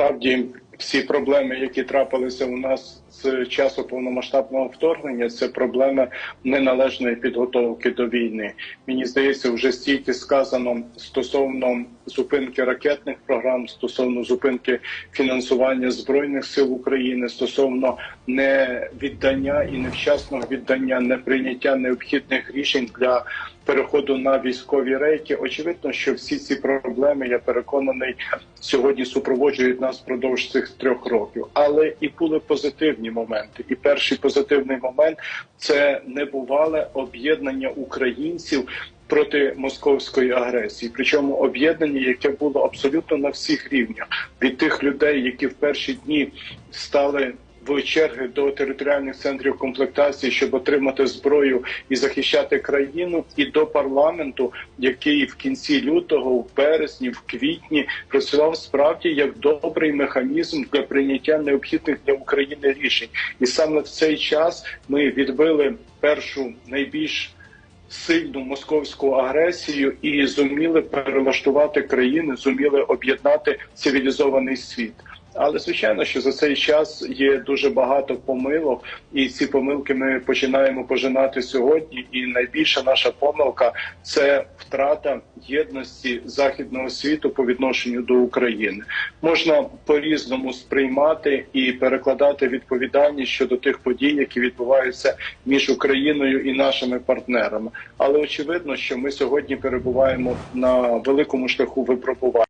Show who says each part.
Speaker 1: Насправді всі проблеми, які трапилися у нас з часу повномасштабного вторгнення, це проблема неналежної підготовки до війни. Мені здається, вже стільки сказано стосовно зупинки ракетних програм, стосовно зупинки фінансування збройних сил України, стосовно невіддання і невчасного віддання, неприйняття необхідних рішень для переходу на військові рейки. Очевидно, що всі ці проблеми, я переконаний, сьогодні супроводжують нас впродовж цих трьох років. Але і були позитивні моменти. І перший позитивний момент це небувале об'єднання українців. Проти московської агресії, причому об'єднання, яке було абсолютно на всіх рівнях, від тих людей, які в перші дні стали в черги до територіальних центрів комплектації, щоб отримати зброю і захищати країну, і до парламенту, який в кінці лютого, в березні, в квітні працював справді як добрий механізм для прийняття необхідних для України рішень, і саме в цей час ми відбили першу найбільш сильну московську агресію і зуміли перелаштувати країни, зуміли об'єднати цивілізований світ. Але звичайно, що за цей час є дуже багато помилок, і ці помилки ми починаємо пожинати сьогодні. І найбільша наша помилка це втрата єдності західного світу по відношенню до України. Можна по-різному сприймати і перекладати відповідальність щодо тих подій, які відбуваються між Україною і нашими партнерами. Але очевидно, що ми сьогодні перебуваємо на великому шляху випробування.